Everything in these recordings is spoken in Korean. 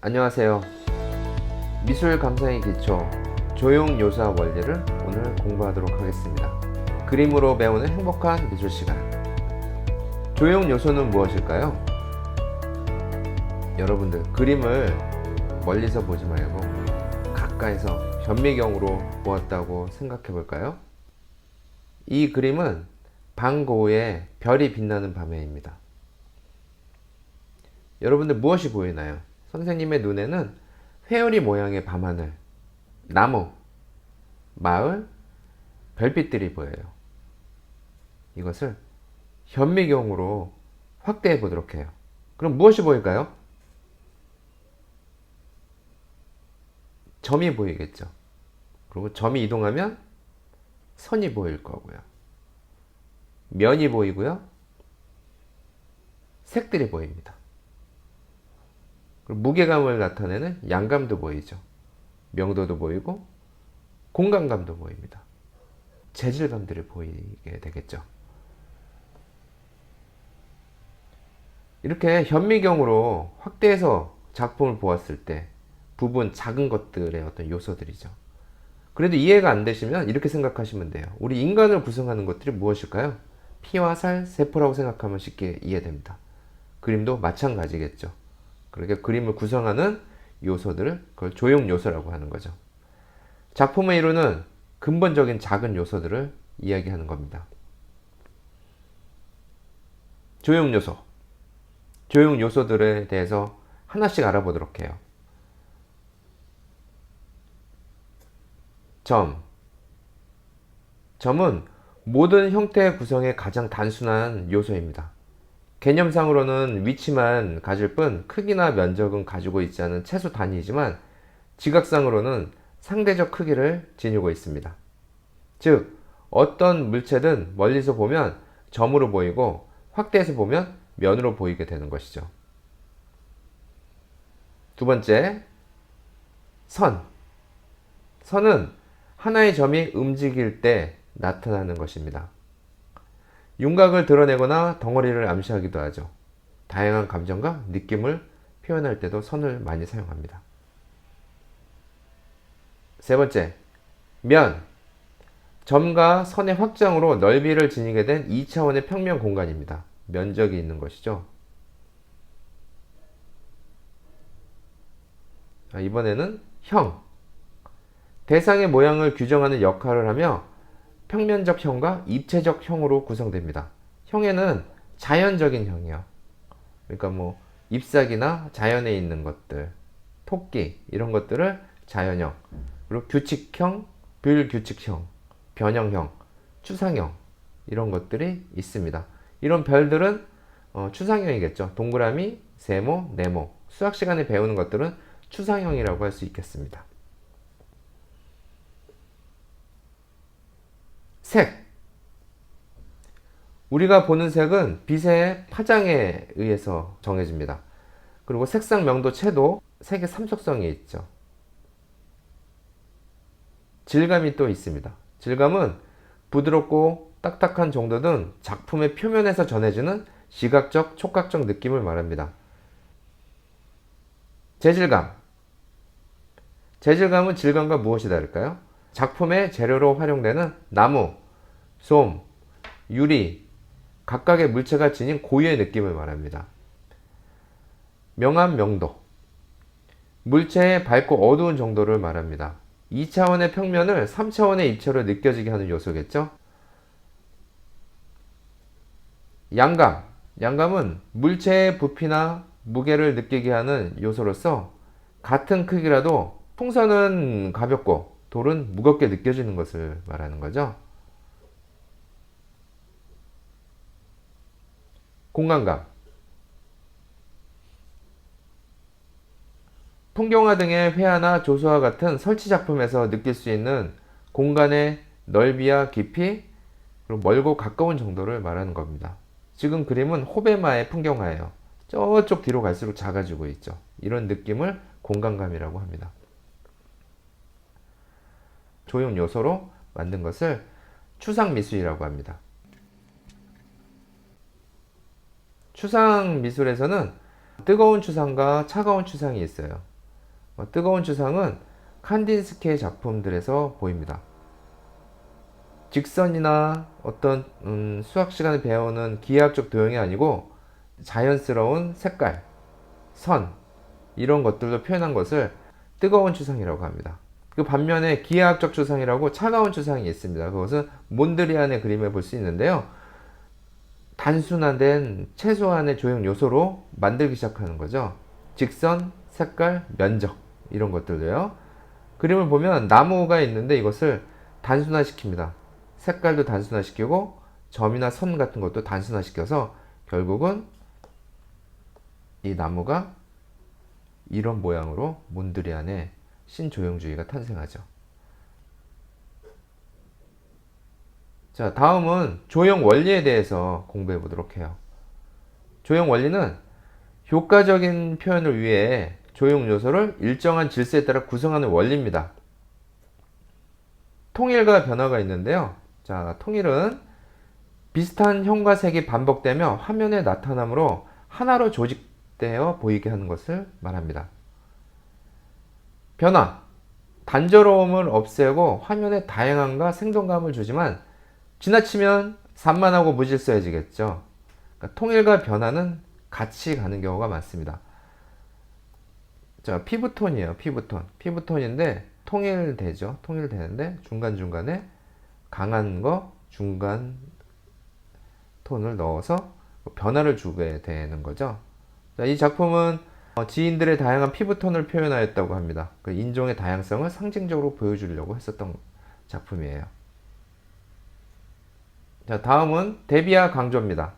안녕하세요. 미술 감상의 기초 조용 요소와 원리를 오늘 공부하도록 하겠습니다. 그림으로 배우는 행복한 미술 시간. 조용 요소는 무엇일까요? 여러분들 그림을 멀리서 보지 말고 가까이서 현미경으로 보았다고 생각해 볼까요? 이 그림은 방고우의 별이 빛나는 밤에입니다. 여러분들 무엇이 보이나요? 선생님의 눈에는 회오리 모양의 밤하늘, 나무, 마을, 별빛들이 보여요. 이것을 현미경으로 확대해 보도록 해요. 그럼 무엇이 보일까요? 점이 보이겠죠. 그리고 점이 이동하면 선이 보일 거고요. 면이 보이고요. 색들이 보입니다. 무게감을 나타내는 양감도 보이죠. 명도도 보이고 공간감도 보입니다. 재질감들이 보이게 되겠죠. 이렇게 현미경으로 확대해서 작품을 보았을 때 부분 작은 것들의 어떤 요소들이죠. 그래도 이해가 안 되시면 이렇게 생각하시면 돼요. 우리 인간을 구성하는 것들이 무엇일까요? 피와 살, 세포라고 생각하면 쉽게 이해됩니다. 그림도 마찬가지겠죠. 그렇게 그림을 구성하는 요소들을 그걸 조형 요소라고 하는 거죠. 작품을 이루는 근본적인 작은 요소들을 이야기하는 겁니다. 조형 요소. 조형 요소들에 대해서 하나씩 알아보도록 해요. 점. 점은 모든 형태 구성의 가장 단순한 요소입니다. 개념상으로는 위치만 가질 뿐 크기나 면적은 가지고 있지 않은 최소 단위이지만 지각상으로는 상대적 크기를 지니고 있습니다. 즉, 어떤 물체든 멀리서 보면 점으로 보이고 확대해서 보면 면으로 보이게 되는 것이죠. 두 번째, 선. 선은 하나의 점이 움직일 때 나타나는 것입니다. 윤곽을 드러내거나 덩어리를 암시하기도 하죠. 다양한 감정과 느낌을 표현할 때도 선을 많이 사용합니다. 세 번째, 면. 점과 선의 확장으로 넓이를 지니게 된 2차원의 평면 공간입니다. 면적이 있는 것이죠. 아, 이번에는 형. 대상의 모양을 규정하는 역할을 하며 평면적 형과 입체적 형으로 구성됩니다. 형에는 자연적인 형이요. 그러니까 뭐 잎사귀나 자연에 있는 것들, 토끼 이런 것들을 자연형, 그리고 규칙형, 불규칙형, 변형형, 추상형 이런 것들이 있습니다. 이런 별들은 어, 추상형이겠죠. 동그라미, 세모, 네모. 수학 시간에 배우는 것들은 추상형이라고 할 수 있겠습니다. 색. 우리가 보는 색은 빛의 파장에 의해서 정해집니다. 그리고 색상 명도 채도 색의 삼속성이 있죠. 질감이 또 있습니다. 질감은 부드럽고 딱딱한 정도 등 작품의 표면에서 전해지는 시각적, 촉각적 느낌을 말합니다. 재질감. 재질감은 질감과 무엇이 다를까요? 작품의 재료로 활용되는 나무, 솜, 유리, 각각의 물체가 지닌 고유의 느낌을 말합니다. 명암 명도. 물체의 밝고 어두운 정도를 말합니다. 2차원의 평면을 3차원의 입체로 느껴지게 하는 요소겠죠? 양감. 양감은 물체의 부피나 무게를 느끼게 하는 요소로서 같은 크기라도 풍선은 가볍고 돌은 무겁게 느껴지는 것을 말하는 거죠. 공간감. 풍경화 등의 회화나 조소와 같은 설치 작품에서 느낄 수 있는 공간의 넓이와 깊이, 그리고 멀고 가까운 정도를 말하는 겁니다. 지금 그림은 호베마의 풍경화예요. 저쪽 뒤로 갈수록 작아지고 있죠. 이런 느낌을 공간감이라고 합니다. 조형 요소로 만든 것을 추상 미술이라고 합니다. 추상 미술에서는 뜨거운 추상과 차가운 추상이 있어요. 어, 뜨거운 추상은 칸딘스키의 작품들에서 보입니다. 직선이나 어떤 음, 수학 시간에 배우는 기하학적 도형이 아니고 자연스러운 색깔, 선 이런 것들로 표현한 것을 뜨거운 추상이라고 합니다. 그 반면에 기하학적 추상이라고 차가운 추상이 있습니다. 그것은 몬드리안의 그림에 볼 수 있는데요. 단순화된 최소한의 조형 요소로 만들기 시작하는 거죠. 직선, 색깔, 면적 이런 것들도요. 그림을 보면 나무가 있는데 이것을 단순화시킵니다. 색깔도 단순화시키고 점이나 선 같은 것도 단순화시켜서 결국은 이 나무가 이런 모양으로 몬드리안의 신조형주의가 탄생하죠. 자, 다음은 조형 원리에 대해서 공부해 보도록 해요. 조형 원리는 효과적인 표현을 위해 조형 요소를 일정한 질서에 따라 구성하는 원리입니다. 통일과 변화가 있는데요. 자, 통일은 비슷한 형과 색이 반복되며 화면에 나타나므로 하나로 조직되어 보이게 하는 것을 말합니다. 변화. 단조로움을 없애고 화면에 다양함과 생동감을 주지만 지나치면 산만하고 무질서해지겠죠. 그러니까 통일과 변화는 같이 가는 경우가 많습니다. 자, 피부톤이에요. 피부톤. 피부톤인데 통일되죠. 통일되는데 중간중간에 강한 거, 중간 톤을 넣어서 변화를 주게 되는 거죠. 자, 이 작품은 어, 지인들의 다양한 피부톤을 표현하였다고 합니다. 그 인종의 다양성을 상징적으로 보여주려고 했었던 작품이에요. 자, 다음은 대비와 강조입니다.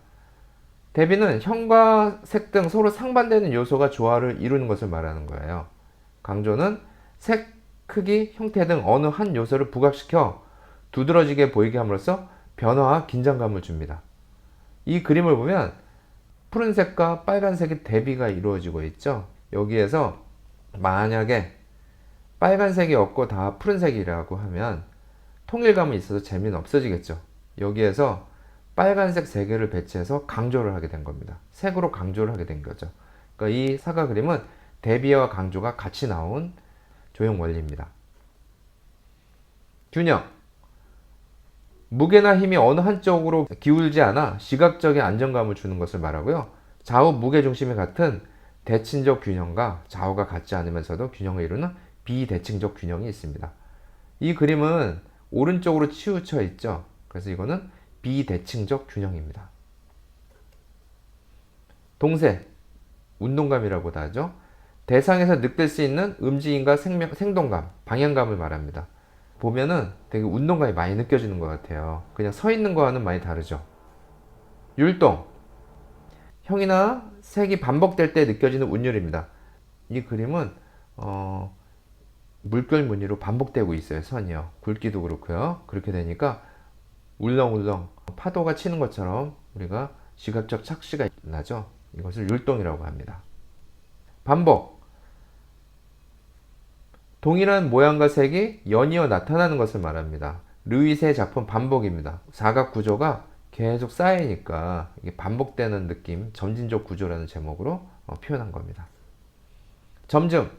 대비는 형과 색 등 서로 상반되는 요소가 조화를 이루는 것을 말하는 거예요. 강조는 색, 크기, 형태 등 어느 한 요소를 부각시켜 두드러지게 보이게 함으로써 변화와 긴장감을 줍니다. 이 그림을 보면 푸른색과 빨간색의 대비가 이루어지고 있죠. 여기에서 만약에 빨간색이 없고 다 푸른색이라고 하면 통일감이 있어서 재미는 없어지겠죠. 여기에서 빨간색 세 개를 배치해서 강조를 하게 된 겁니다. 색으로 강조를 하게 된 거죠. 그러니까 이 사과 그림은 대비와 강조가 같이 나온 조형 원리입니다. 균형. 무게나 힘이 어느 한쪽으로 기울지 않아 시각적인 안정감을 주는 것을 말하고요. 좌우 무게 중심이 같은 대칭적 균형과 좌우가 같지 않으면서도 균형을 이루는 비대칭적 균형이 있습니다. 이 그림은 오른쪽으로 치우쳐 있죠. 그래서 이거는 비대칭적 균형입니다. 동세, 운동감이라고도 하죠. 대상에서 느낄 수 있는 음지인과 생명, 생동감, 방향감을 말합니다. 보면은 되게 운동감이 많이 느껴지는 것 같아요. 그냥 서 있는 거와는 많이 다르죠. 율동. 형이나 색이 반복될 때 느껴지는 운율입니다. 이 그림은 어, 물결 무늬로 반복되고 있어요. 선이요. 굵기도 그렇고요. 그렇게 되니까 울렁울렁 파도가 치는 것처럼 우리가 시각적 착시가 나죠. 이것을 율동이라고 합니다. 반복. 동일한 모양과 색이 연이어 나타나는 것을 말합니다. 르윗의 작품 반복입니다. 사각 구조가 계속 쌓이니까 반복되는 느낌, 점진적 구조라는 제목으로 어, 표현한 겁니다. 점증.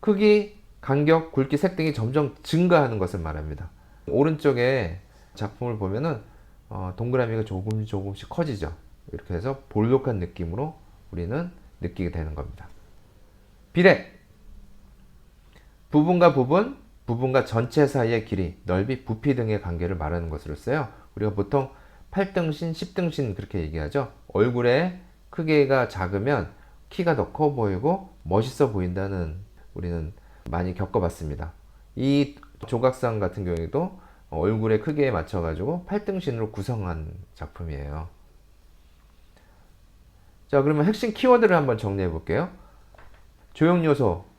크기, 간격, 굵기, 색 등이 점점 증가하는 것을 말합니다. 오른쪽에 작품을 보면은 어, 동그라미가 조금 조금씩 커지죠. 이렇게 해서 볼록한 느낌으로 우리는 느끼게 되는 겁니다. 비례 부분과 부분, 부분과 전체 사이의 길이, 넓이, 부피 등의 관계를 말하는 것으로 써요. 우리가 보통 8등신, 10등신 그렇게 얘기하죠. 얼굴에 크기가 작으면 키가 더 커 보이고 멋있어 보인다는 우리는 많이 겪어봤습니다. 이 조각상 같은 경우에도 얼굴의 크기에 맞춰가지고 8등신으로 구성한 작품이에요. 자, 그러면 핵심 키워드를 한번 정리해 볼게요. 조형 요소,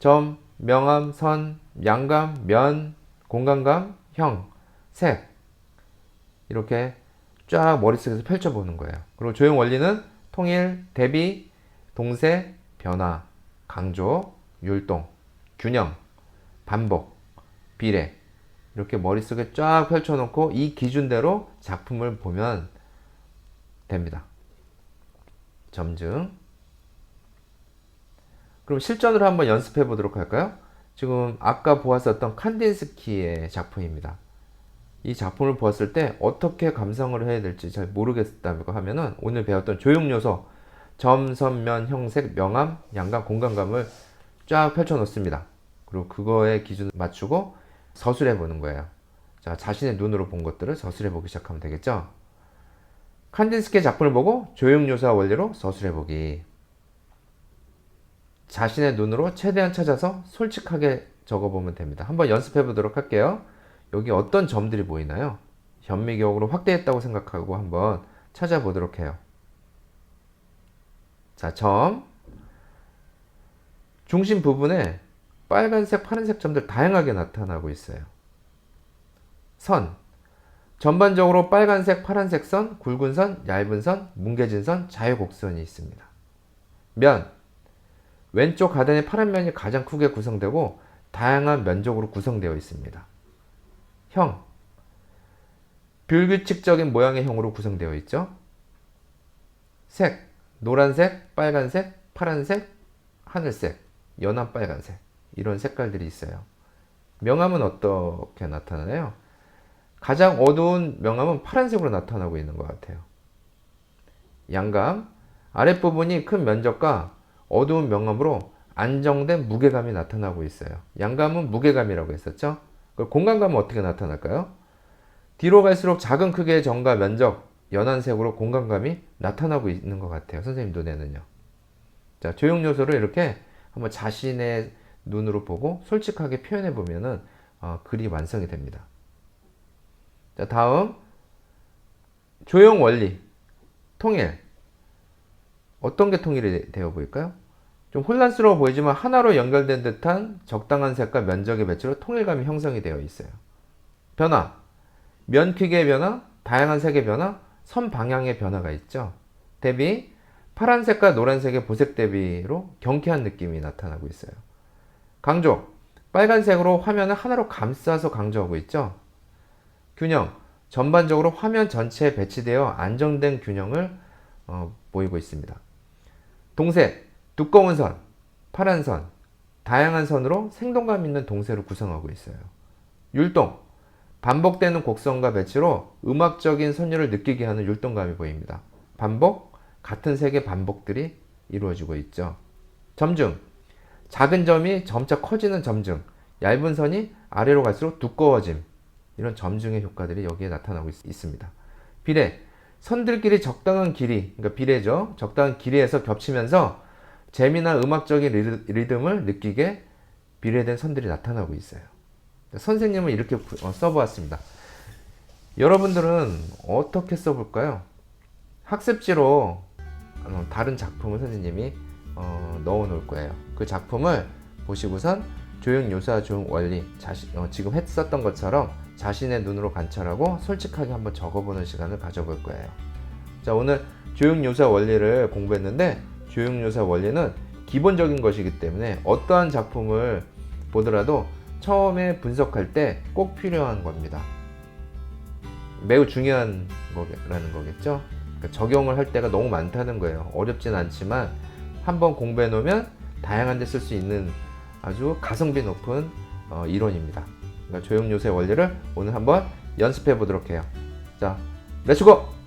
점, 명암, 선, 양감, 면, 공간감, 형, 색. 이렇게 쫙 머릿속에서 펼쳐보는 거예요. 그리고 조형 원리는 통일, 대비, 동세, 변화, 강조, 율동, 균형, 반복, 비례. 이렇게 머릿속에 쫙 펼쳐놓고 이 기준대로 작품을 보면 됩니다. 점증. 그럼 실전으로 한번 연습해 보도록 할까요? 지금 아까 보았었던 칸딘스키의 작품입니다. 이 작품을 보았을 때 어떻게 감상을 해야 될지 잘 모르겠다고 하면은 오늘 배웠던 조형 요소 점, 선, 면, 형색, 명암, 양감, 공간감을 쫙 펼쳐 놓습니다. 그리고 그거에 기준을 맞추고 서술해 보는 거예요. 자, 자신의 눈으로 본 것들을 서술해 보기 시작하면 되겠죠? 칸딘스키의 작품을 보고 조형 요소와 원리로 서술해 보기. 자신의 눈으로 최대한 찾아서 솔직하게 적어보면 됩니다. 한번 연습해 보도록 할게요. 여기 어떤 점들이 보이나요? 현미경으로 확대했다고 생각하고 한번 찾아보도록 해요. 자, 점. 중심 부분에 빨간색, 파란색 점들 다양하게 나타나고 있어요. 선. 전반적으로 빨간색, 파란색 선, 굵은 선, 얇은 선, 뭉개진 선, 자유곡선이 있습니다. 면. 왼쪽 가단의 파란 면이 가장 크게 구성되고 다양한 면적으로 구성되어 있습니다. 형. 불규칙적인 모양의 형으로 구성되어 있죠. 색. 노란색, 빨간색, 파란색, 하늘색, 연한 빨간색. 이런 색깔들이 있어요. 명암은 어떻게 나타나나요? 가장 어두운 명암은 파란색으로 나타나고 있는 것 같아요. 양감. 아랫부분이 큰 면적과 어두운 명암으로 안정된 무게감이 나타나고 있어요. 양감은 무게감이라고 했었죠? 그 공간감은 어떻게 나타날까요? 뒤로 갈수록 작은 크기의 점과 면적, 연한 색으로 공간감이 나타나고 있는 것 같아요. 선생님 눈에는요. 자, 조형 요소를 이렇게 한번 자신의 눈으로 보고 솔직하게 표현해 보면은 어, 글이 완성이 됩니다. 자, 다음 조형 원리 통일 어떤 게 통일이 되어 보일까요? 좀 혼란스러워 보이지만 하나로 연결된 듯한 적당한 색과 면적의 배치로 통일감이 형성이 되어 있어요. 변화 면 크기의 변화, 다양한 색의 변화, 선 방향의 변화가 있죠. 대비 파란색과 노란색의 보색 대비로 경쾌한 느낌이 나타나고 있어요. 강조 빨간색으로 화면을 하나로 감싸서 강조하고 있죠. 균형 전반적으로 화면 전체에 배치되어 안정된 균형을 어, 보이고 있습니다. 동색 두꺼운 선, 파란 선, 다양한 선으로 생동감 있는 동색을 구성하고 있어요. 율동 반복되는 곡선과 배치로 음악적인 선율을 느끼게 하는 율동감이 보입니다. 반복, 같은 색의 반복들이 이루어지고 있죠. 점증, 작은 점이 점차 커지는 점증, 얇은 선이 아래로 갈수록 두꺼워짐, 이런 점증의 효과들이 여기에 나타나고 있, 습니다 비례, 선들끼리 적당한 길이, 그러니까 비례죠. 적당한 길이에서 겹치면서 재미나 음악적인 리듬을 느끼게 비례된 선들이 나타나고 있어요. 선생님은 이렇게 어, 써보았습니다. 여러분들은 어떻게 써볼까요? 학습지로 어, 다른 작품을 선생님이 어, 넣어 놓을 거예요. 그 작품을 보시고선 조형 요소와 조형 원리 자신, 지금 했었던 것처럼 자신의 눈으로 관찰하고 솔직하게 한번 적어보는 시간을 가져볼 거예요. 자 오늘 조형 요소와 원리를 공부했는데 요소와 원리는 기본적인 것이기 때문에 어떠한 작품을 보더라도 처음에 분석할 때 꼭 필요한 겁니다. 매우 중요한 거라는 거겠죠. 그러니까 적용을 할 때가 너무 많다는 거예요. 어렵진 않지만 한번 공부해 놓으면 다양한 데 쓸 수 있는 아주 가성비 높은 어, 이론입니다. 그러니까 조형 요소의 원리를 오늘 한번 연습해 보도록 해요. 자, 렛츠고!